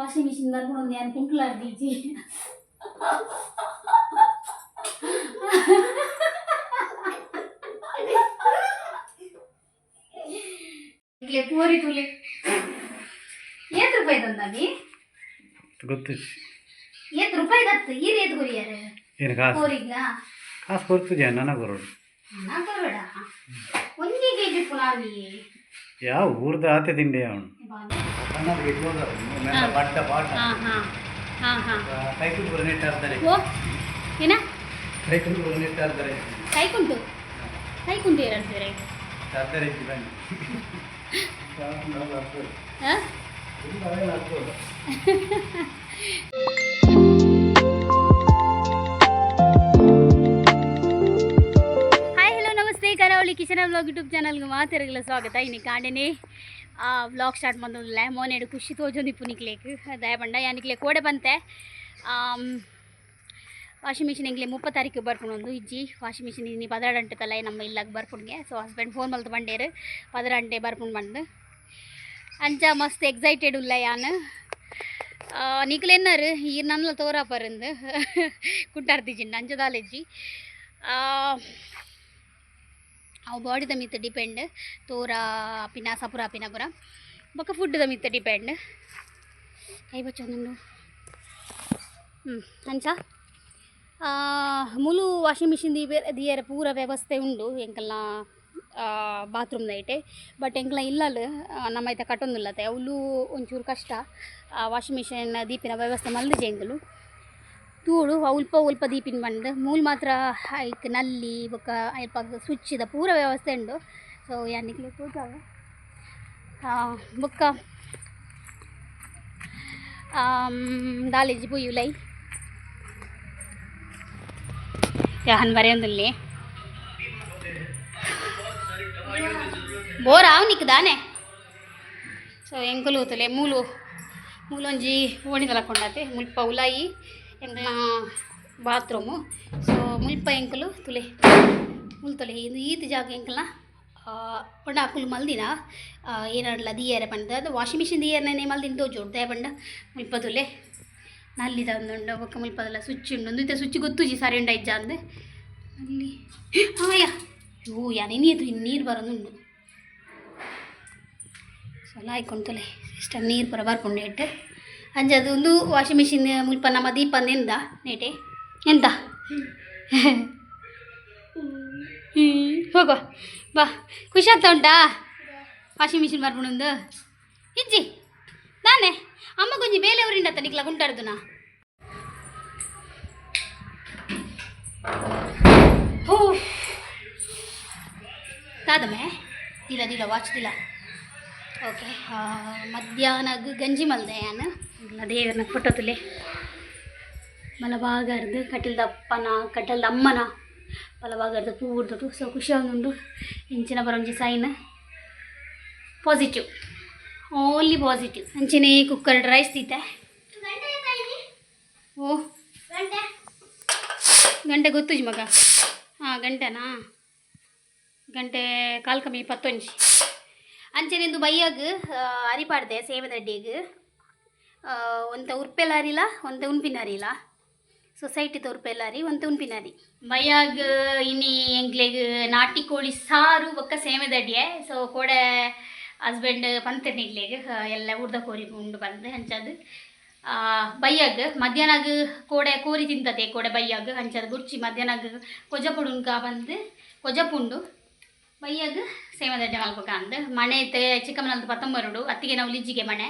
Washing machine ಬರ್ಕೊಂಡು ಒಂದು ಏನು ಕುಂಕ್ಲಾರ್ ದೀಜಿ ಇಟ್ಲೆ ಪೂರಿ ತುಲಿ ಏತ್ ರೂಪಾಯಿ ತಂದಾಗಿ ಗೊತ್ತು ಏತ್ ರೂಪಾಯಿ ದತ್ತು ಈ ರೇಟ್ ಕೊರಿಯಾರ ಏನು ಕಾಸು ಪೂರಿಗ್ಲ ಕಾಸು ಕೊಡ್ತಿದ್ಯಾ ನನಗೆ ಬರೋದು ನಾ ಕೊರಬೇಡ ಒಂದೇ ಕೆ ಜಿ ಪುಲಾವಿ ಯಾವ ಊರ್ದ ಆತೆ ತಿಂಡಿ ಅವನು ಏನ? ಕೈಕುಂಟು ಕೈಕುಂಟು? ಎರಡು ಹಾಂ ಹಾಯ್ ಹಲೋ ನಮಸ್ತೆ. ಕರಾವಳಿ ಕಿಚನ್ ಬ್ಲಾಗ್ ಯೂಟ್ಯೂಬ್ ಚಾನಲ್ಗೆ ಮಾತಿರಗಲ ಸ್ವಾಗತ. ಇನ್ನು ಕಾಂಡನೆ. ಬ್ಲಾಗ್ ಸ್ಟಾರ್ಟ್ ಬಂದಿಲ್ಲ ಮೋನೆಡು ಖುಷಿ ತೋಜೊಂದು ಪುನಿಕ್ಲೇಕ್ ದಯ ಬಂಡ ಯಾನಿಕ್ಲೆ ಕೋಡೆ ಬಂತೆ. ವಾಷಿಂಗ್ ಮಿಷಿನ್ ಎಂಗ್ಲೆ ಮುಪ್ಪ ತಾರೀಕು ಬರ್ಕೊಂಡು ಇಜ್ಜಿ. ವಾಷಿಂಗ್ ಮಿಷಿನ್ ಇನ್ನು ಪದರಂಟೆ ತಲೆ ನಮ್ಮ ಇಲ್ಲಾಗ ಬರ್ಕೊಂಡ್ಗೆ ಸೊ ಹಸ್ಬೆಂಡ್ ಫೋನ್ ಮಲ್ತು ಬಂಡೇರು ಪದರಂಟೆ ಬರ್ಪುಂಡು ಬಂದು. ಅಂಚ ಮಸ್ತ್ ಎಕ್ಸೈಟೆಡ್ ಉಲ್ಲ ಯಾನು. ನಿಕ್ಲೆನ್ನರು ಈ ನನ್ನ ತೋರಾಪರಂದು ಕುಟ್ಟಾರ್ತಿಜ್ಜಿ ಅಂಚದಾಲೆಜ್ಜಿ ಅವು ಬಾಡಿದ ಮಿತ್ತ ಡಿಪೆಂಡ್ ತೋರ ಅಪಿನ, ಸಪುರ ಪಿನ ಪುರ ಬೊಕ್ಕ ಫುಡ್ದ ಮಿತ್ತ ಡಿಪೆಂಡ್ ಕೈ ಬಚ್ಚೊಂದು ಹ್ಞೂ ಅಂಚ ಮುಲು ವಾಷಿಂಗ್ ಮಿಷಿನ್ ದಿ ದಿಯರ ಪೂರ ವ್ಯವಸ್ಥೆ ಉಂಡು. ಎಂಕಲ್ನ ಬಾತ್ರೂಮ್ ಐಟೆ. ಬಟ್ ಎಂಕ್ಲ ಇಲ್ಲಲ್ಲ ನಮ್ಮ ಐತೆ ಕಟ್ಟೊಂದಿಲ್ಲತೆ ಅವಳು ಒಂಚೂರು ಕಷ್ಟ. ವಾಷಿಂಗ್ ಮಿಷಿನ್ ದೀಪಿನ ವ್ಯವಸ್ಥೆ ಮಲ್ದಿಜೆ ಎಂಕಲು. ತೂಳು ಉಲ್ಪ ಉಲ್ಪ ದೀಪಿನ ಬಂದು ಮೂಲ್ ಮಾತ್ರ ಐಕ್ನಲ್ಲಿ ಬೊಕ್ಕ ಅಲ್ಪ ಸ್ವಿಚ್ದ ಪೂರ ವ್ಯವಸ್ಥೆ ಉಂಡು. ಸೊ ಯಾನಿಕ್ಲೆ ಕೂತಾವ ಬೊಕ್ಕ ದಾಲೇಜಿ ಪುಯ್ಯುಲೈ ಯಾಹನ್ ಬರೆಯೊಂದಿಲ್ಲಿ ಬೋರ್ ಆವ್ ನಿಕ್ ದಾನೆ. ಸೊ ಎಂಕಲು ಮೂಲು, ಮೂಲೊಂಜಿ ಓಣಿ ತಲಕೊಂಡತೆ ಮುಲ್ಪ ಉಲಾಯಿ. ಬಾತ್ರೂಮು. ಸೊ ಮುಲ್ಪ ಎಂಕಲು ತುಲೆ ಮುಲ್ತೊಲೆ ಇದು ಈತ ಜಾಗ ಎಂಕಲ್ನ ಪಂಡ ಅಕ್ಕಲು ಮಲ್ದಿನ ಏನಾಡಲ್ಲ ದಿಯರೆ ಪಂಡ. ಅದು ವಾಷಿಂಗ್ ಮಿಷಿನ್ ದಿಯರ್ನೇ ಮಲ್ದಿನ ತೋಜೋಡು ದೇ ಪಂಡ. ಮುಲ್ಪ ತುಲೆ. ನಲ್ಲಿದ ಒಂದುಂಡು ಬೊಕ್ಕ ಮುಲ್ಪದಲ್ಲ ಸ್ವಿಚ್ ಉಂಡು ಒಂದು ಇತ್ತೆ ಸ್ವಿಚ್ ಗೊತ್ತುಜಿ ಸರಿ ಉಂಡ ಇಜ್ಜ ಅಂದೆ. ಅಲ್ಲಿ ಹಾಯ ಯೋ ಯಾನೆ ನೀರು ನೀರು ಬರೋದುಂಡು. ಲಾಯ್ಕೊಂಡು ಆಯ್ಕೊಂತಲೆ ಇಷ್ಟ ನೀರು ಪರ ಬರ್ಕೊಂಡು ಇಟ್ಟು. ಅಂಜ ಅದು ಒಂದು ವಾಷಿಂಗ್ ಮಿಷಿನ್ ಮುಲ್ಪ ನಮ್ಮ ದೀಪಂದ ನೇಟೆ ಎಂತ ಹ್ಞೂ ಹೋಗೋ ಬಾ ಖುಷಿ ಆಗ್ತಾ ಉಂಟಾ ವಾಷಿಂಗ್ ಮಿಷಿನ್ ಬರ್ಕೊಂಡು ಇಜ್ಜಿ ನಾನೇ ಅಮ್ಮ ಕೊಂಚ ಬೇಲೆ ಊರಿಂದ ತನಿಕ್ಲ ಕುಂಟಾಡ್ದು ನಾ ಹೋ ಕಾದಮೆ ದಿಲ ದಿಲ ವಾಚ್ ದಿಲ ಓಕೆ ಮಧ್ಯಾಹ್ನ ಗಂಜಿ ಮಲ್ದೆ ಯಾನು ಇಲ್ಲ ದೇವರನ್ನ ಫೋಟೋ ತುಲೆ. ಮಲಬಾಗರ್ದು ಕಟಲ್ದ ಅಪ್ಪನ ಕಟಲ್ದ ಅಮ್ಮನ ಮಲಬಾಗರ್ದು ಪೂರ್ದು ಸೊ ಖುಷಿ ಆಗುಂಡು ಇಂಚಿನ ಬರೋಂಜಿ ಸೈನ್ ಪಾಸಿಟಿವ್ ಓನ್ಲಿ ಪಾಸಿಟಿವ್ ಅಂಚನೆ ಕುಕ್ಕರ್ ರೈಸ್ ತೀತೆ. ಓ. ಗಂಟೆ? ಗೊತ್ತು ಮಗ? ಹಾಂ ಗಂಟೆನಾ? ಗಂಟೆ ಕಾಲು ಕಮ್ಮಿ ಇಪ್ಪತ್ತೊಂಜಿ. ಅಂಚನೆಂದು ಬೈಯಾಗ ಅರಿಪಾಡ್ದೆ ಸೇವೆದಡ್ಡಿಗೆ ಒಂತ ಉರ್ಪೆಲಾರಿಲ ಒಂತ ಸೊಸೈಟಿ ಸೊಸೈಟಿದ ಉರ್ಪೆಲಾರಿ ಒಂತ ಉನ್ಪಿನಾರಿ. ಬೈಯಾಗ, ಇನ್ನಿ ಎಂಗ್ಲೆಗ್, ನಾಟಿ ಕೋಳಿ ಸಾರು ಬೊಕ್ಕ ಸೇವೆದಡ್ಡಿಯೆ ಸೊ ಕೋಡೆ ಹಸ್ಬೆಂಡ್ ಪಂತನಿಗ್ಲೆಗ್ ಎಲ್ಲ ಉರ್ದ ಕೋರಿ ಉಂಡು ಬಂದು ಹಂಚದು ಬೈಯಾಗ, ಮಧ್ಯಾಹ್ನಾಗ ಕೋಡೆ ಕೋರಿ ತಿಂತತೆ, ಕೋಡೆ ಬೈಯಾಗ ಹಂಚದು ಗುರ್ಚಿ ಮಧ್ಯಾಹ್ನಾಗ ಕೊಜಪುಡುನ್ಕ ಬಂದು, ಕೊಜಪುಂಡು. ಬೈಯಾಗ ಸೇವದಡ್ಡೆ ಮಲ್ಪಕ ಅಂದ್. ಮನೆ ಇತ್ತೆ ಚಿಕ್ಕಮ್ಮನಲ್ದು ಪತ್ತೊಂಬರುಡು ಅತ್ತಿಗೆ ನಾವು ಲಿಜ್ಜಿಗೆ ಮನೆ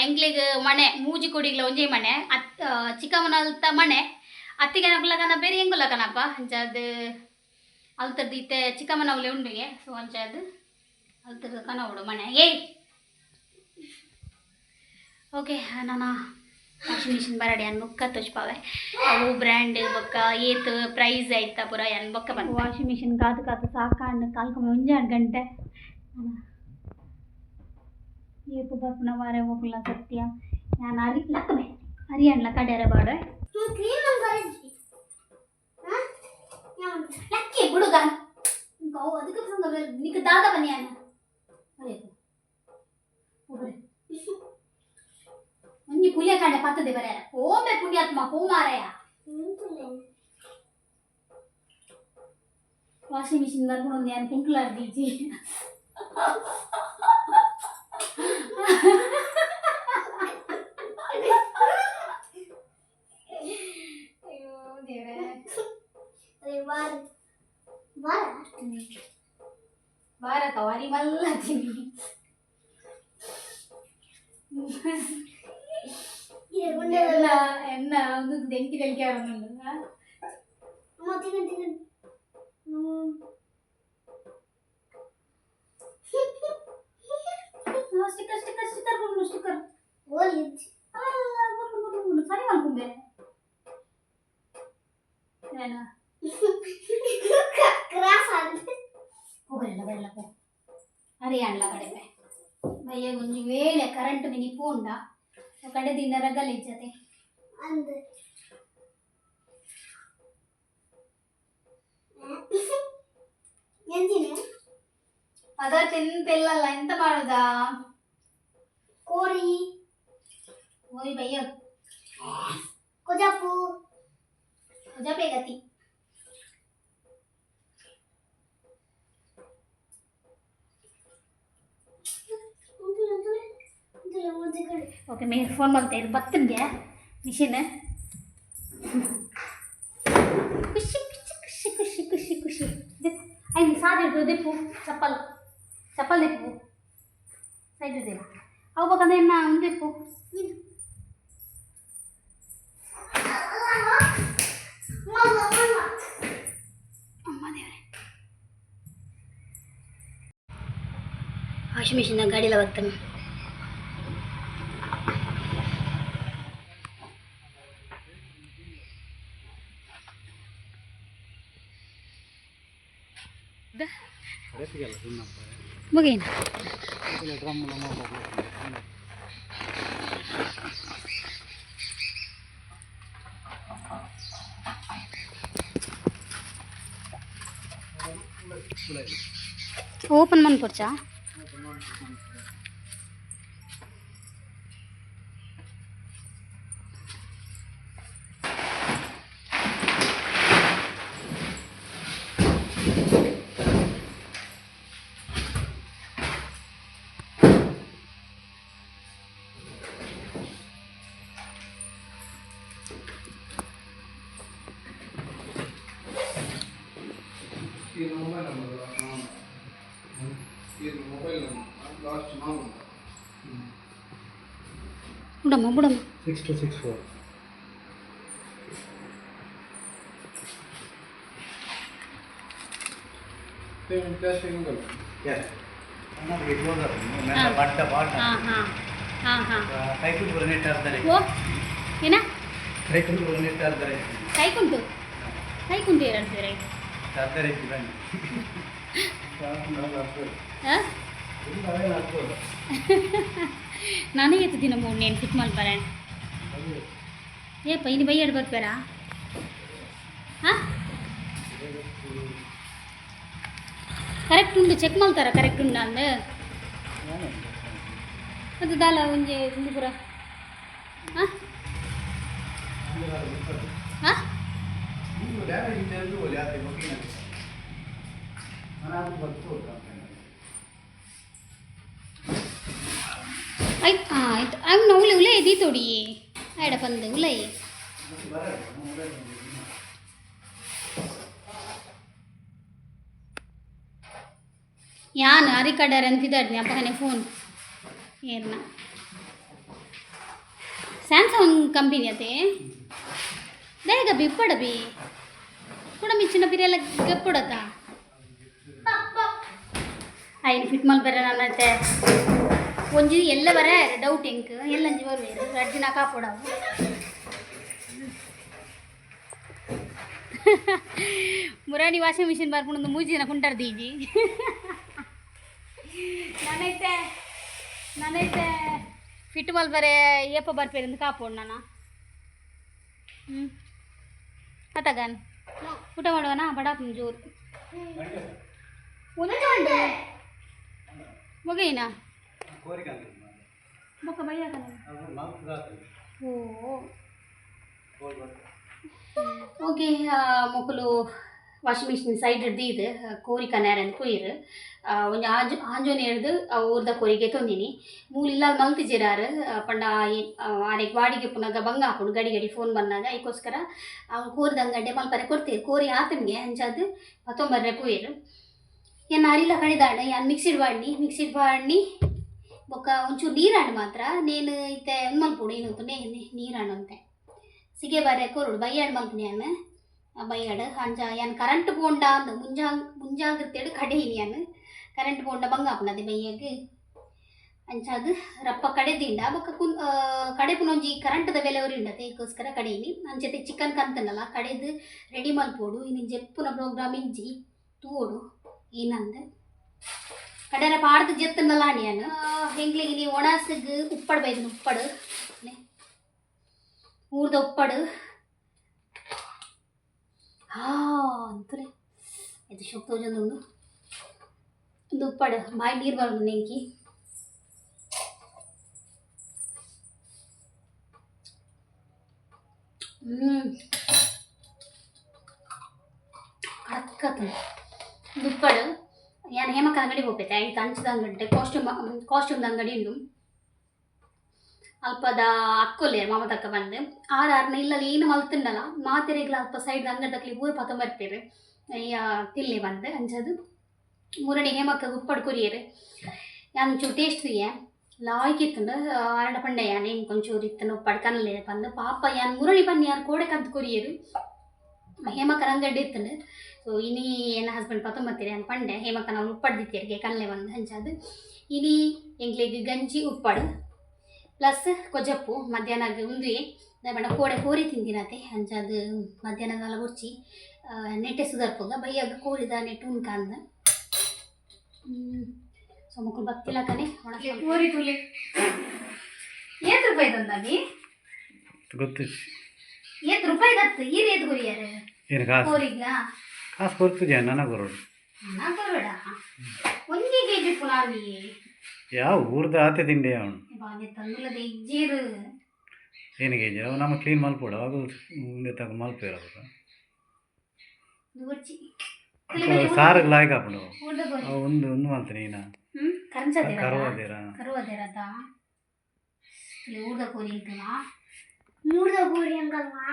ಎಂಗ್ಲಿಗೆ ಮನೆ ಮೂಜಿ ಕೊಡಿಗ್ಲ ಒಂಜೆ ಮನೆ ಅತ್ ಚಿಕ್ಕಮ್ಮನಲ್ತ ಮನೆ ಅತ್ತಿಗೆ ನಗ್ಲಕನ ಬೇರೆ ಹೆಂಗುಲಕನಪ್ಪ ಅಂಚದು ಅಲ್ತದ್ದು ಇತ್ತೆ ಚಿಕ್ಕಮ್ಮನವ್ಲೆ ಉಂಡಿಗೆ ಸೊ ಅಂಚದು ಅಲ್ತದ್ದು ಕನವಡು ಮನೆ ಏಯ್! ಓಕೆ, ನಾನು ವಾಷಿಂಗ್ ಮಿಷಿನ್ ಬರಡಿ ಅನ್ ಬೊಕ್ಕ ತೋಚ್ಪಾವೆ ಅವು ಬ್ರ್ಯಾಂಡ್ ಬೊಕ್ಕ ಏತ್ ಪ್ರೈಸ್ ಆಯ್ತಾ ಪೂರ ಎನ್ ಬೊಕ್ಕ ಬಂದು ವಾಷಿಂಗ್ ಮಿಷಿನ್ ಕಾದು ಕಾದು ಸಾಕಾಂಡ್ ಕಾಲ್ಕೊಮ್ಮೆ ಒಂಜಾಡು ಗಂಟೆ ಏಪು ಬರ್ಪುನ ವಾರ ಹೋಗ್ಲ ಸತ್ಯ ನಾನು ಅರಿ ಲಕ್ಕಮೆ ಅರಿ ಅಣ್ಣ ಕಡೆಯರ ಬಾಡ ಲಕ್ಕಿ ಬಿಡುಗ ಅದಕ್ಕೆ ನಿಕ್ಕ ದಾದ ಬನ್ನಿ ಅಣ್ಣ ಅರೆ புளியக்காண்ட பார்த்தது வேற ஓமே புண்ணியாத்மா பூமாரையா వాషింగ్ మిషన్ వరకు ఉంది అనుకుంటున్నారు డీజీ భారత వారి మళ్ళీ എറുണ്ടല്ല എന്നാ ഒന്ന് എനിക്ക് കളിക്കാറുണ്ട് സ്റ്റിക്കർ സ്റ്റിക്കർ സ്റ്റിക്കർ സ്റ്റിക്കർ ഓ ലിറ്റ് ಕಡೆ ದಿನ ರಗಲ್ ಇಜ್ಜತೆ ಅದ ತಿಂತೆಲ್ಲಲ್ಲ ಎಂತ ಮಾಡುದಾ ಕೋರಿ ಓಯ್ ಬಯ್ಯ ಕೊಜಾಪು ಜಪೆ ಗತಿ ಓಕೆ ಮೇ ಫೋನ್ ಮಾಡ್ತಾ ಇರು ಬತ್ತನ್ಗೆ ಮಿಷಿನ್ ಖುಷಿ ಖುಷಿ ಖುಷಿ ಖುಷಿ ಖುಷಿ ಖುಷಿ ಐದು ಸಾಧ್ಯ ದೆಪ್ಪು ಚಪ್ಪಲ್ ಚಪ್ಪಲ್ ದೆಪ್ಪು ಸೈಡ್ ದೆಪ್ಪು ಅವು ಬೇಕಂದ್ರೆ ಇನ್ನ ಒಂದು ದೆಪ್ಪು ಅಮ್ಮ ದೇವ್ರೆ ವಾಷಿಂಗ್ ಮಿಷಿನ್ ಗಾಡಿಲ ಬರ್ತಾನೆ बघेन ஓப்பன் பண்ணி போச்சா ಇದು ಮೊಬೈಲ್ ನಂಬರ್ ಇದು ಮೊಬೈಲ್ ನಂಬರ್ ಲಾಸ್ಟ್ ನಾವು ಬಿಡಮ್ಮ ಬಿಡಮ್ಮ six two six four payment cash ಹೆಂಗಲ್ಲ cash ಕೈಕುಂಟು ಕೈಕುಂಟು ಎರಡು ಹಾಂ ನಾನೇ ಎತ್ತು ದಿನ ಮೂರು ನೇನು ಫಿಟ್ ಮಲ್ಪರೆ ಏಪ್ಪ ಇನ್ನು ಬೈಯಾಡು ಬರ್ಬೇರಾ ಹಾಂ ಕರೆಕ್ಟ್ ಉಂಡು ಚೆಕ್ ಮಾಡ್ತಾರ ಕರೆಕ್ಟ್ ಉಂಡ ಅಂದು ಅದು ದಾಲ ಒಂಜಿ ಒಂದು ಪೂರ ಹಾಂ ಹಾಂ olhar, ele deve olhar, tem um pouquinho. Nada do outro, tá? ಐ ಆಯ್ತು ಆಗ ನಾವು ಉಲ್ಲ ಎದಿ ತೊಡಿ. ಆಯ್ಡ ಬಂದು ಉಲ್ಲ ಯಾನ್ ಅರಿ ಕಡಾರ ಅಂತಿದ್ದಾಡ್ನಿ ಅಪ್ಪನೇ ಫೋನ್ ಏನ ಸ್ಯಾಮ್ಸಂಗ್ ಕಂಪನಿ ಅದೇ. ಬೇಗ ಬಿಪ್ಪಡ ಬಿ. ಬಿಪ್ಪಡಬಿ ಕೂಡ ಮಿಚ್ಚಿನ ಬಿರಿಯಲ್ಲ ಗಪ್ಪಡತ ಐದು ಫಿಟ್ ಮಲ್ ಬರ ನನ್ನತ್ತೆ ಒಂಜಿ ಎಲ್ಲ ಬರ ಡೌಟ್ ಎಂಕ್ ಎಲ್ಲಂಜಿ ಬರುವೇರು ರಡ್ಡಿನ ಕಾಪೋಡವು ಮುರಾಡಿ ವಾಷಿಂಗ್ ಮಿಷಿನ್ ಬರ್ಕೊಂಡು ಮೂಜಿನ ಕುಂಟಾರ ದೀಜಿ ನಾನೈತೆ ನಾನೈತೆ ಫಿಟ್ ಮಲ್ ಬರೇ ಏಪ ಬರ್ಪೇರು ಅಂತ ಕಾಪೋಡು ನಾನು ಹ್ಞೂ ಅತಗನ್ ಊಟ ಮಾಡುವನಾ? ಬಡ ಜೋರು ಮಗೇನ ಬೊಕ್ಕ ಬೈಯಾಗ ಓ ಓಕೆ ಮೊಕ್ಕಲು ವಾಷಿಂಗ್ ಮಿಷಿನ್ ಸೈಡ್ ಹಿಡ್ದು ಇದು ಕೋರಿ ಕನ್ಯಾರ ಅಂತ ಕೊಯ್ಯರು ಒಂದು ಆಂಜು, ಆಂಜನೇಯರ್ದು ಊರ್ದ ಕೋರಿಗೆ ತೊಂದಿನಿ. ಮೂಲಿಲ್ಲ ಮಲ್ತಿಜಿರಾರು ಪಂಡ ಆರೆ ವಾಡಿಗೆ ಪುನಗ ಬಂಗ ಹಾಕೊಂಡು ಗಡಿ ಗಡಿ ಫೋನ್ ಬಂದಾಗ ಅದಕ್ಕೋಸ್ಕರ ಅವ್ನು ಕೋರಿದ ಗಂಟೆ ಮಲ್ಪರೆ ಕೊಡ್ತೀರಿ. ಕೋರಿ ಆತನಿಗೆ ಹಂಚಾದು ಹತ್ತೊಂಬರ್ರೆ ಪೋಯರು ಏನು ಅರಿಲ ಕಡಿದಾಡ ಯಾನ್ ಮಿಕ್ಸಿಡ್ ಬಾಡ್ನಿ ಮಿಕ್ಸಿಡ್ ಬಾಡ್ನಿ ಬೊಕ್ಕ ಒಂಚೂರು ನೀರಾಣ್ ಮಾತ್ರ. ನೇನು ಇತ್ತೆ ಮಲ್ಪುಡು ಏನು ನೀರಾಣ್ ಅಂತೆ. ಸಿಗೆ ಬಾರೆ ಕೊರುಡು ಬೈಯಾಡ್ ಮಲ್ಪನಿ ಯಾನ್ ಬೈಯಾಡ್ ಅಂಚ ಯಾನ್ ಕರೆಂಟ್ ಬೋಂಡ ಅಂದ್ ಮುಂಜಾಗ್ ಮುಂಜಾಗ್ರತೆಡು ಕಡೆಯಿನಿ ಯಾನ್ ಕರೆಂಟ್ ಬೋಂಡ ಬಂಗಾಪನದೆ ಬೈಯಾಗ್ ಅಂಚಾದ್ ರಪ್ಪ ಕಡೆದಿಂಡ ಬೊಕ್ಕ ಕುನ್ ಆ, ಕಡೆ ಪುನೊಂಜಿ ಕರೆಂಟ್ದ ಬೆಲೆ ಉರಿಂಡತೆ ಇದಕ್ಕೋಸ್ಕರ ಕಡೆಯಿನಿ ಅಂಚತೆ ಚಿಕನ್ ಕಂತನಲ್ಲ ಕಡೆದು ರೆಡಿ ಮಲ್ಪೋಡು ಇನ್ನು ಜೆಪ್ಪುನ ಪ್ರೋಗ್ರಾಮ್ ಇಂಜಿ ತೂಡು ಏನಂದ ಕಡೆರ ಪಾಡ್ದು ಜೆತ್ತನಲ್ಲ ನಾನು ಹೆಂಗ್ಲಿಗೆ ನೀವು ಒಣಸಗ್ ಉಪ್ಪಡ್ ಬೈದನು ಉಪ್ಪಡು ಊರ್ದ ಉಪ್ಪಡು ಹಾ ಅಂತಾರೆ ಇದು ಶೋಕ್ ತೋಜೊಂದುಂಡು ಒಂದು ಉಪ್ಪಡು ಬಾಯಿ ನೀರು ಬರೋದು ನೆಂಕಿ ಹ್ಞೂ ಕಡಕ್ಕತ್ತು ದುಪ್ಪಡು ಯಾನ್ ಹೇಮಕ್ಕ ಅಂಗಡಿ ಹೋಗ್ತೈತೆ ಐದು ಅಂಚದ ಅಂಗಡಿ ಕಾಸ್ಟ್ಯೂಮ್ ಕಾಸ್ಟ್ಯೂಮ್ದ ಅಂಗಡಿ ಉಂಡು ಅಲ್ಪದ ಅಕ್ಕೊಲ್ಲೆ ಮಾಮದಕ್ಕ ಬಂದು ಆರು ಆರ್ನ ಇಲ್ಲಲ್ಲಿ ಏನು ಮಲ್ತಿಂಡಲ್ಲ. ಮಾತೆರೆಗ್ಲ ಅಲ್ಪ ಸೈಡ್ ಅಂಗಡಕ್ಲಿ ಊರು ಪತ ಬರ್ಪೇರು ಅಯ್ಯ ತಿಲ್ಲಿ ಬಂದು, ಅಂಜದು. ಮೂರನೇ ಹೇಮಕ್ಕ ಉಪ್ಪಡ್ ಕುರಿಯರೆ. ಯಾನ್ ಚೂರು ಟೇಸ್ಟ್ ಏ ಲಾಯ್ಕಿತ್ತಂಡು. ಅರಡ ಪಂಡೆ ಯಾನ್ ಏನು ಕೊಂಚೂರು ಉಪ್ಪಡ್ ಕನ್ನಲೆ ಬಂದು, ಪಾಪ, ಯಾನ್ ಮೂರನೇ ಬನ್ನಿ, ಯಾರು ಕೋಡೆ ಕದ್ದು ಕುರಿಯರು. ಹೇಮಕ್ಕನ ಅಂಗಡಿ ಇತ್ತು ಸೊ, ಇನಿ ನನ್ನ ಹಸ್ಬೆಂಡ್ ಪತ್ತೊಂಬತ್ತೀರಿ ಅನ್ ಪಂಡೆ ಹೇಮಕ್ಕ ನಾವು ಉಪ್ಪಡ್ದಿತ್ತೀರಿಗೆ ಕನ್ಲೆ ಬಂದು ಹಂಚದು ಇನಿ ಎಂಗ್ಲಿಗೆ ಗಂಜಿ ಉಪ್ಪಡು. ಪ್ಲಸ್ ಕೊಜಪ್ಪು ಮಧ್ಯಾಹ್ನಗೆ ಉಂದು ಬಣ್ಣ ಕೋಡೆ ಕೋರಿ ತಿಂದಿನತೆ. ಮಧ್ಯಾಹ್ನ ಮಧ್ಯಾಹ್ನದಲ್ಲ ಗುರ್ಚಿ ನೆಟ್ಟೆ ಸುಧಾರ್ಪೋಗ ಬೈಯಾಗ ಕೋರಿದ ನೆಟ್ಟು ಉಂಕ ಅಂದ ಸೊ ಮಕ್ಕಳು ಬತ್ತಿಲ್ಲ ಕನೆ ಒಣ ಕೋರಿ ತುಲಿ. ಏತ್ ರೂಪಾಯಿ ತಂದಿ ಗೊತ್ತು ಏತ್ ರೂಪಾಯಿ ದತ್ತು? ಈ ರೇಟ್ ಗುರಿಯಾರ ಕೋರಿಗ? ಕಾಸು ಕೊಡ್ತಿದ್ಯಾ ನನಗೆ ಬರೋದು ಬೇಡ ಒಂದೇ ಕೆ ಜಿ ಪುಲಾವಿ ಯಾವ ಊರ್ದ ಆತೆ ತಿಂಡಿ ಅವನು? ಬಾನೆ ತಂದುಲದ ಇಜ್ಜೀರು ಏನಿಗೆ ಅವು ನಮ್ಮ ಕ್ಲೀನ್ ಮಲ್ಪೋಡು ಅವಾಗ ಉಂಡೆ ತಗ ಮಲ್ಪಿರೋದು ದುರ್ಚಿ ಸಾರಿಗೆ ಲಾಯ್ಕ್ ಹಾಕೊಂಡು ಊರ್ದ ಗೋರಿ ಅವು ಒಂದು ಒಂದು ಮಾಡ್ತೀನಿ ನೀನು ಹ್ಮ್ ಕರಂಚದೇರ ಕರುವದಿರ ಕರುವದೇರದ ಇಲ್ಲಿ ಊರ್ದ ಕೋರಿ ಇದ್ದಲ್ಲ ಊರ್ದ ಕೋರಿ ಹಂಗಲ್ವಾ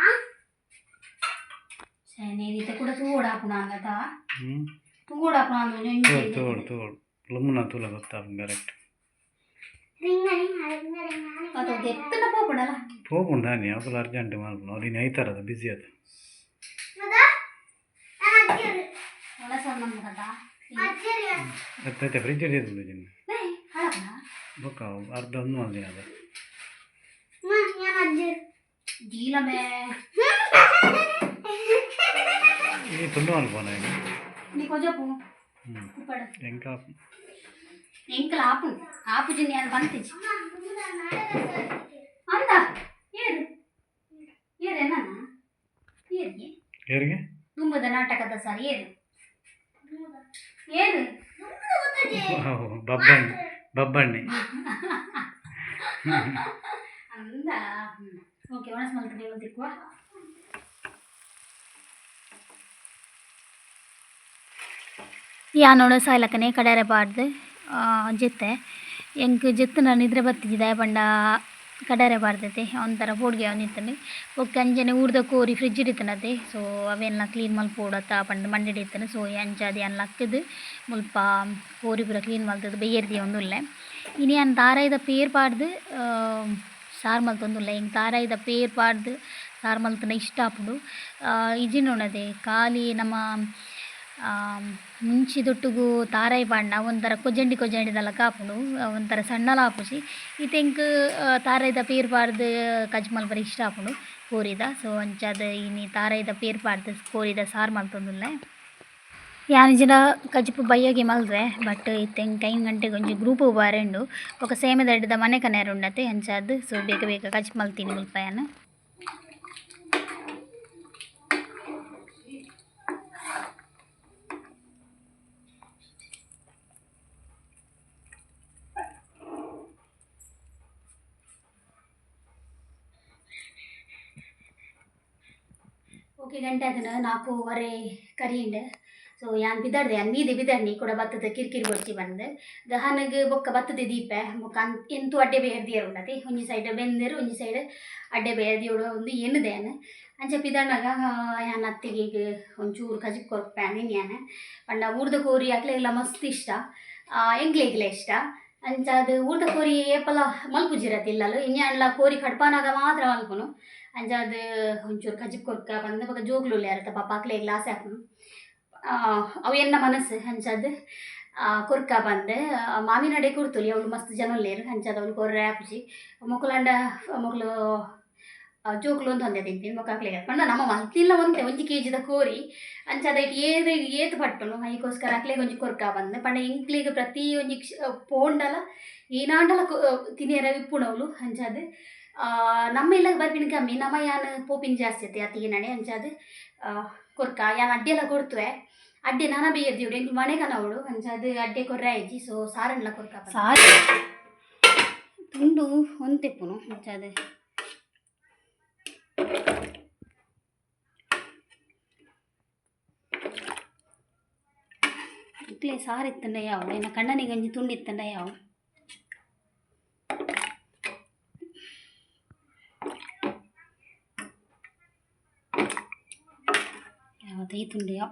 ಸರಿ ರೀತಿ ಕೂಡ ತೂಡಾಪುಣ ಅಂದದ ಹ್ಞೂ ತೂಡಾಪುಣ ತೋಡು ತೋಡು ತೋಡು ಲುಮ್ಮನ ತೂಲ ಗೊತ್ತಾಗ ಕರೆಕ್ಟ್ ಅದು ಎತ್ತನ ಹೋಗ್ಬಿಡಲ್ಲ ಹೋಗ್ಬಿಡು ನಾನು ಯಾವಾಗಲೂ ಅರ್ಜೆಂಟ್ ಮಾಡ್ಬಿಡು ಅವ್ರು ಇನ್ನು ಐತಾರದ ಬಿಸಿ ಅದು ಒಳ ಸಂಬಂಧ ಕದ ಎತ್ತೈತೆ ಫ್ರಿಜ್ ಹಿಡಿಯೋದು ಜಿನ್ನ ಹಳಪ್ಪ ಬೊಕ್ಕ ಅರ್ಧ ಒಂದು ಮಾಡ್ತೀನಿ ಅದು ಜೀಲಮೆ ಈ ತುಂಡು ಮಲ್ಪೋನ ಈಗ నీ ఎంకలు ఆపు ఆపు జిన్ని అని పంపించి అందా ఏరు ఏరేనా ఏరి ಯಾರಿಗೆ ದುಂಬದ ನಾಟಕದ ಸರ್ ಏರು ಏರು ಬಬ್ಬಣ್ಣಿ ಬಬ್ಬಣ್ಣಿ ಅಂದ ಓಕೆ ಒಣಸ್ ಮಲ್ತದೆ ಇವತ್ತಿಕ್ಕುವ ಯಾನೋಡ ಸಾಯ್ಲಕ್ಕನೆ ಕಡರೆ ಬಾರ್ದು ಜೆತ್ತೆ ಎಂಕ್ ಜೆತ್ತನ ನಿದ್ರೆ ಬತ್ತಿದ್ದೆ ಪಂಡ ಕಡರೆ ಬಾರ್ದತೆ. ಒಂಥರ ಪೋಡ್ಗೆ ಅವನಿತ್ತಂಡು ಒಕ್ಕೆ ಅಂಜನೆ ಊರ್ದ ಕೋರಿ ಫ್ರಿಜ್ ಇಡಿತನತೆ ಸೊ ಅವೆಲ್ಲ ಕ್ಲೀನ್ ಮಲ್ಪೋಡತ್ತ ಪಂಡ ಮಂಡಿ ಇಡಿತಾನೆ ಸೊ ಅಂಚದು ಅನ್ನ ಲಕ್ಕದು ಮುಲ್ಪ ಕೋರಿ ಪೂರ ಕ್ಲೀನ್ ಬೇಯರ್ದಿ ಬೆಯ್ಯರ್ದಿ ಒಂದುಲ್ಲೆ ಇನಿ ಅನ್ ತಾರಾಯ್ದ ಪೇರ್ ಪಾಡ್ದು ಸಾರು ಮಲ್ತೊಂದುಲ್ಲ ಹಿಂಗೆ ತಾರಾಯ್ದ ಪೇರ್ ಪಾಡ್ದು, ಸಾರು ಮಲ್ತನ ಇಷ್ಟ ಆಪುಡು. ಇಜಿನೋಣದೆ ಖಾಲಿ ನಮ್ಮ ಮುಂಚಿದೊಟ್ಟುಗು ತಾರಾಯಿ ಬಣ್ಣ ಒಂಥರ ಕೊಜಂಡಿ ಕೊಜಂಡಿದಲ್ಲ ಕಾಪುಂಡು ಒಂಥರ ಸಣ್ಣಲ ಆಪುಜಿ ತೆಂಕ್ ತಾರಾಯ್ದ ಪೇರ್ ಪಾಡ್ದು ಕಜ್ಮಲ್ ಬರೀ ಇಷ್ಟ ಆಪುಂಡು, ಕೋರಿದ. ಸೊ, ಅಂಚಾದ ಇನಿ ತಾರಾಯ್ದ ಪೇರ್ ಪಾಡ್ದು, ಕೋರಿದ ಸಾರು ಮಲ್ತೊಂದುಲ್ಲೆ ಯಾನ್ ಜನ ಕಜ್ಪು ಬಯ್ಯಗೆ ಮಲ್ರೆ, ಬಟ್ ಇತ್ತೆಂಕ್ ಐದು ಗಂಟೆಗೆ ಒಂಜಿ ಗ್ರೂಪ್ ಬಾರೆಂಡು. ಒಕ್ಕ ಸೇಮೆ ದಡ್ಡದ ಮನೆ ಕನೆಯರುಂಡತೆ, ಅಂಚಾದ, ಸೊ, ಬೇಗ ಬೇಗ ಕಜ್ಮಲ್ ಮಲ್ತೀನಿ ಓಕೆ, ಗಂಟೆ ಅದನ್ನು ನಾಲ್ಕೂವರೆ ಕರಿಯಿಂದ ಸೊ ಯಾನ್ ಬಿದ್ದಾಡ್ದೆ ಯಾನ್ ಮೀದೆ ಬಿದ್ದಾಡ್ನಿ ಕೂಡ ಭತ್ತದ ಕಿರಿಕಿರಿ ಕೊಡ್ತಿ ಬಂದು. ದಹನಗೆ ಬೊಕ್ಕ ಭತ್ತದ ದೀಪ, ಮುಖ ಎಂತೂ ಅಡ್ಡೆ ಬೇರ್ದಿಯರು ಉಂಡತಿ. ಒಂಜಿ ಸೈಡ್ ಬೆಂದರು ಒಂಜಿ ಸೈಡ್ ಅಡ್ಡೆ ಬೇರ್ದಿಯೋಡು ಒಂದು ಎನ್ನದೇನ ಅಂಚ ಪಿದಾಡ್ನಾಗ ಯಾನ್ ಅತ್ತಿಗೆ ಈಗ ಒಂಚೂರು ಕಜಿಕ್ ಕೊರ್ಪ್ಯಾನೆ ಯಾನ್ ಪಂಡ ಊರ್ದ ಕೋರಿ ಅಕ್ಲೆಗೆಲ್ಲ ಮಸ್ತ್ ಇಷ್ಟ. ಎಂಗ್ಲೆಗ್ಲ ಇಷ್ಟ. ಅಂಚ ಅದು ಊರ್ದ ಕೋರಿ ಏಪಲ ಮಲ್ಪುಜಿರತಿಲ್ಲಲು ಇನ್ಯಾನ್ಲ ಕೋರಿ ಕಡ್ಪಾನಾಗ ಮಾತ್ರ ಮಲ್ಪುನು. ಅಂಚ ಅದು ಒಂಚೂರು ಕಜಿಕ್ ಕೊರ್ಕ ಬಂದ ಬೊಕ ಜೋಗ್ಲು ಇರತ್ತ ಪಾಪಾಕ್ಲೆ ಗ್ಲಾಸ್ ಹಾಕು ಅವು ಎನ್ನ ಮನಸ್ಸು ಆ ಕೊರ್ಕ ಬಂದೆ ಮಾವಿನಡೆ ಅಡೆ ಕುರ್ತುಲಿ ಅವಳು ಮಸ್ತ್ ಜನಲ್ಲೇರು ಹಂಚದ ಅವಳು ಕೊರ್ರೆ ಆಪುಜಿ ಮೊಕುಲಂಡ ಮೊಕಲು ಜೋಕ್ಲು ಒಂದು ಹೊಂದೆ ತಿಂತೀನಿ ಮೊಕ್ಕಾಕ್ಲಿಗೆ ಪಂಡ ನಮ್ಮ ಮಲ್ತಿಲ್ಲ ಒಂದೆ ಒಂಜಿ ಕೆ ಜಿದ ಕೋರಿ ಅಂಚದ ಇಟ್ಟು ಏದು ಏತು ಪಟ್ಟನು ಅದಕ್ಕೋಸ್ಕರ ಅಕ್ಲೆ ಒಂಜಿ ಕೊರ್ಕ ಬಂದೆ ಪಂಡ ಇಂಕ್ಲಿಗೆ ಪ್ರತಿ ಒಂಜಿ ಪೋಂಡಲ ಏನಾಂಡಲ ತಿನಿಯರ ಇಪ್ಪುಣವಳು ಹಂಚದು ನಮ್ಮ ಇಲ್ಲ ಬರ್ಪಿನ ಕಮ್ಮಿ ನಮ್ಮ ಯಾನ್ ಪೋಪಿನ ಜಾಸ್ತಿ ಐತಿ ಅತ್ತಿಗೆ ನಡೆ ಅಂಚದು ಕೊರ್ಕ ಯಾನ್ ಅಡ್ಡೆಲ್ಲ ಕೊಡ್ತುವೆ ಅಡ್ಡೆ ನಾನ ಬೇಯರ್ದಿವ್ಡು ಎಂಕ್ ಮನೆ ಕನವಳು ಅಂಚದು ಅಡ್ಡೆ ಕೊರ್ರೆ ಆಯ್ಜಿ ಸೊ ಸಾರಣ್ಣ ಕೊರ್ಕ ಸಾರು ತುಂಡು ಒಂತೆಪ್ಪುನು ಅಂಚದು ಇಟ್ಲೆ ಸಾರು ಇತ್ತಂಡ ಯಾವ ಏನ ಕಣ್ಣನಿಗೆ ಒಂಜಿ ತುಂಡು ಇತ್ತಂಡ ಯಾವ ಯಾವತ್ತು ಈ ತುಂಡು ಯಾವ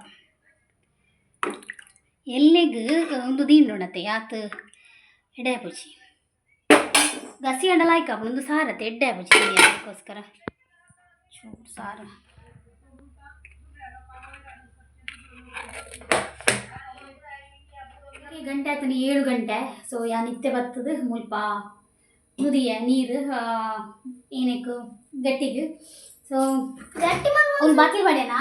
ಎಲ್ಲಿಗೆ ಒಂದು ದೀಂಡುಂಡತ್ತೆ ಯಾತ್ ಎಡೆ ಪುಜಿ ಗಸಿ ಅಂಡಲ ಆಯ್ಕ ಒಂದು ಸಾರತ್ತೆ ಎಡ್ಡೆ ಪುಜಿ ಅದಕ್ಕೋಸ್ಕರ ಚೂರು ಸಾರು ಈ ಗಂಟೆ ಆತನ ಏಳು ಗಂಟೆ ಸೊ ಯಾ ನಿತ್ಯ ಬರ್ತದೆ ಮುಲ್ಪ ಮುದಿಯ ನೀರು ಏನಕ್ಕೆ ಗಟ್ಟಿಗೆ ಸೊ ಗಟ್ಟಿ ಮಾಡುವ ಅವ್ನು ಬಾಕಿ ಮಾಡ್ಯಾನಾ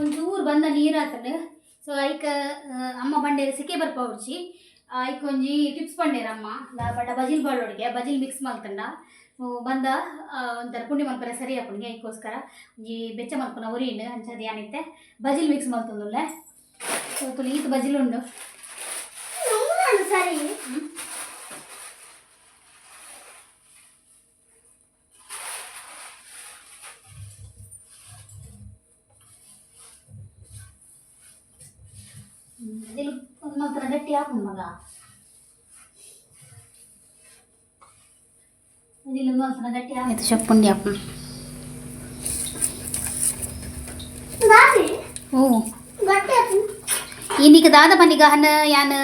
ಒಂಚೂರು ಬಂದ ನೀರು ಆತಂಡು ಸೊ ಐಕ ಅಮ್ಮ ಬಂಡೇರು ಸಿಕ್ಕೆ ಬರ್ಪವಡ್ಚಿ ಐಕ್ ಒಂಜಿ ಟಿಪ್ಸ್ ಪಂಡೇರ ಅಮ್ಮ. ಬಡ ಬಜಿಲ್ ಬಾಳೋಡಿಗೆ ಬಜಿಲ್ ಮಿಕ್ಸ್ ಮಾಡ್ತಂಡ. ಬಂದ ಒಂಥರ ಪುಂಡಿ ಮಲ್ಪರೆ ಸರಿ ಹಾಕೊಂಡಿ ಐಕೋಸ್ಕರ. ಒಂಜಿ ಬೆಚ್ಚ ಮಲ್ಪನ ಉರಿಂಡು ಅಂಚದು ಏನಿತ್ತೆ ಬಜಿಲ್ ಮಿಕ್ಸ್ ಮಲ್ತಂದುಲ್ಲೆ ಸೊ ತುಲಿ ಈತ ಬಜಿಲ್ ಉಂಡು. ಸರಿ. ഇതിൽ മാത്രം കെട്ടിയാക്കും മക ഇതിൽ മാത്രം കെട്ടിയാക്കും ഇത് ചപ്പുണ്ടി അപ്പം ഓ இன்னைக்கு தாதா பண்டிகை யானு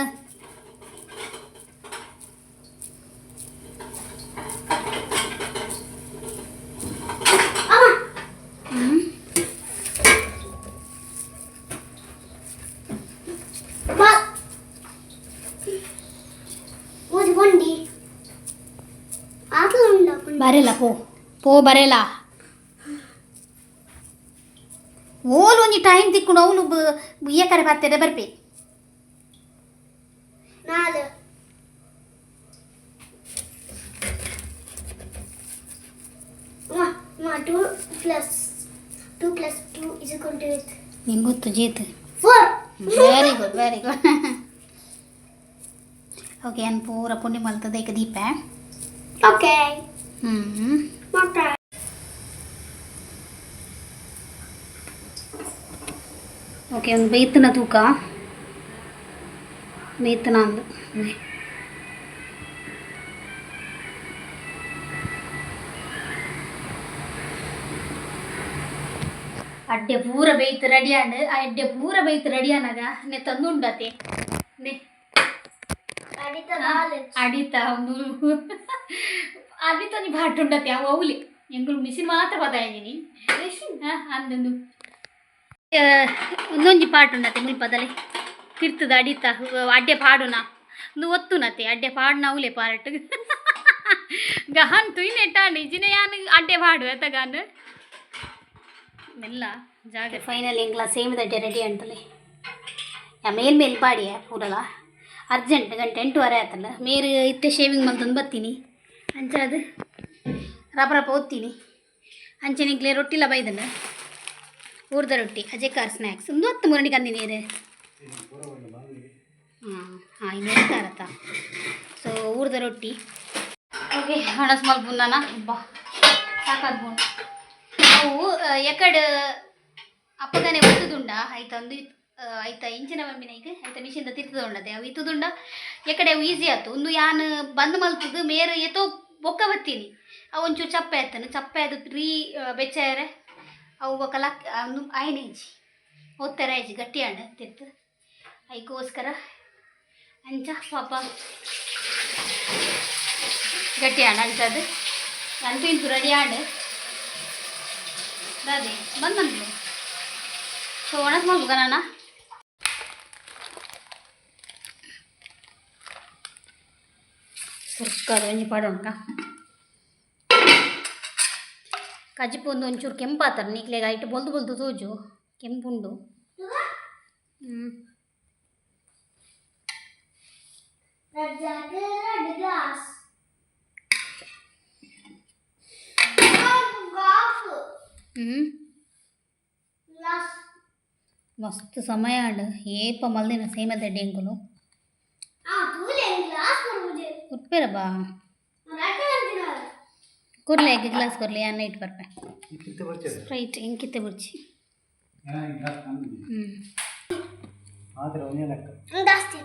ಪೋ ಬರೇಲ. ಓಲು ಒಂಜಿ ಟೈಮ್ ತಿಕ್ಕೊಂಡು ಅವನು ಬುಯ್ಯಕರೆ ಬರ್ತೇನೆ ಬರ್ಪಿ. ನಾಲ್. Two plus two plus two is equal to ನಿಂಗೆ ಗೊತ್ತು Jeet. Four very good very good okay ಏನು ಪೂರ ಪುಣ್ಯ ಮಲ್ತದೆ ಈಗ ದೀಪ. ಓಕೆ ಹ್ಞೂ ಮತ್ತೆ ಓಕೆ ಒಂದು ಬೇಯ್ತನ ತೂಕ ಬೇಯ್ತನ ಅಂದು ಅಡ್ಡೆ ಪೂರ ಬೇಯ್ತು ರೆಡಿ ಆಂಡ್ ಆ ಅಡ್ಡೆ ಪೂರ ಬೇಯ್ತು ರೆಡಿ ಆನಾಗ ನೆ ತಂದುಂಡತೆ ನೆ ಅಡಿತ ನಾಲು ಅಡಿತ ನೀ ಬಾಟ್ ಉಂಡತೆ ಅವು ಅವಲಿ ಎಂಗುಳು ಮಿಷಿನ್ ಮಾತ್ರ ಬದಾಯಿನಿ ಹಾಂ ಅಂದೊಂದು. ಒಂದೊಂಜಿ ಪಾಟ್ ಉಂಡತೆ ಪದಲೆ ಕಿರ್ತದ ಅಡಿತ ಅಡ್ಡೆ ಪಾಡುನ. ಒಂದು ಒತ್ತುನತೆ ಅಡ್ಡೆ ಪಾಡ್ನ ಅವಲೆ ಪಾರಟ್. ಗಹನ್ ತುಯ್ನೆ ಟಾಂಡ್ ಇಜಿನ ಯಾನು ಅಡ್ಡೆ ಪಾಡು ಎತ್ತಗಾನ್ ಎಲ್ಲ ಜಾಗ. ಫೈನಲ್ ಎಂಗ್ಲ ಸೇಮ್ ದಡ್ಡೆ ರೆಡಿ ಅಂತಲೆ ಯಾ ಮೇಲ್ ಮೇಲ್ ಪಾಡಿಯ ಪೂರಲ? ಅರ್ಜೆಂಟ್ ಗಂಟೆ ಎಂಟುವರೆ ಆಯ್ತಲ್ಲ ಮೇರು ಇತ್ತೆ ಶೇವಿಂಗ್ ಮಲ್ತಂದು ಬರ್ತೀನಿ. ಅಂಚ ಅದು. ರಪ ರಪ ಓದ್ತೀನಿ. ರೊಟ್ಟಿ ರೊಟ್ಟಿಲ ಬೈದಲ್ಲ ಊರ್ದ ರೊಟ್ಟಿ ಅಜೆ ಕಾರ್ ಸ್ನ್ಯಾಕ್ಸ್ ಒಂದು ಹತ್ತು ಮೂರನೇ ಕಂದಿನಿ ನೀರು ಹಾಂ ಹಾಂ ಇನ್ನೊಂದು ಅರ್ಥ. ಸೊ ಊರ್ದ ರೊಟ್ಟಿ. ಓಕೆ ಹಣಸ್ ಬಾ, ಸಾಕಾದ್ ಬೋನ್. ಅವು ಎಕಡೆ, ಅಪ್ಪಗನೆ ಒತ್ತುದುಂಡ. ಆಯ್ತ, ಒಂದು ಆಯ್ತ ಇಂಚಿನ ಮಮ್ಮಿನೈಗೆ ಆಯ್ತ ಮಿಷಿನ್ದ ತಿರ್ತದುಂಡದೆ ಅವು ಇತ್ತುದುಂಡ. ಎಕಡೆ ಅವು ಈಸಿ ಆಯ್ತು ಒಂದು ಯಾನ್ ಬಂದ್ ಮಲ್ತದ್ದು ಮೇರು ಎತ್ತೋ ಬೊಕ್ಕ ಬತ್ತೀನಿ ಒಂಚೂರು ಚಪ್ಪೆ ಆಯ್ತಾನೆ ಚಪ್ಪೆ ಅದು ರೀ ಬೆಚ್ಚಾರೆ ಅವು ಬೊಕ್ಕ ಲಕ್ ಐನ್ ಇಂಚಿ ಓದ್ತಾರೆ ಐಜಿ ಗಟ್ಟಿ ಹಣ್ಣು ತಿತ್ತು. ಅದಕ್ಕೋಸ್ಕರ ಅಂಚ ಪಾಪ ಗಟ್ಟಿ ಹಣ್ಣು ಅಂಚದು ಅಂತೂ ಇಂತು ರೆಡಿ ಹಣ್ಣು ಬಂದ್ ಬಂದ್ಲು ಸೊ ಒಣಗ್ ಮಾಡ್ಬೇಕ ನಾನು ಸುರ್ಕದ ಒಂಜಿ ಪಡೋಣ ಕಜಿಪೊಂದು ಒಂಚೂರು ಕೆಂಪಾತಾರೆ ನೀಕ್ಲೆಗ ಇಟ್ಟು ಬೊಲ್ದು ಬೊಲ್ದು ತೋಜು ಕೆಂಪುಂಡು ಹ್ಞೂ Red jacket, red glass. Glass. ಹ್ಞೂ ಉತ್ಪೇರಬ್ಬಾ ಕೊರ್ಲೆ ಆಗಿ ಗ್ಲಾಸ್ ಕೊರ್ಲೆ ಅನ್ನ ಇಟ್ಟು ಬರ್ಬೆ ಸ್ಪ್ರೈಟ್ ಇಂಕಿತ್ತೆ ಬುರ್ಚಿ ಜಾಸ್ತಿ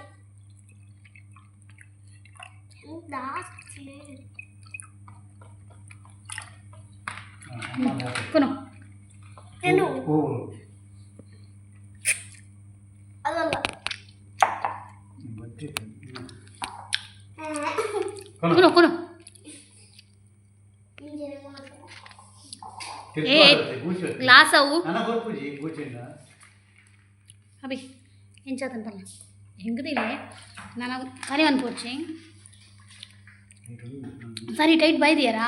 ಕೊನು ಅದಲ್ಲ కొను. కొను ఏ గ్లాస్ అవు అవి ఏం చేద్దాం పర్లే ఎంగుదిలే నాన్న కానీ అనుకోవచ్చు. సరే టైట్ బయదియరా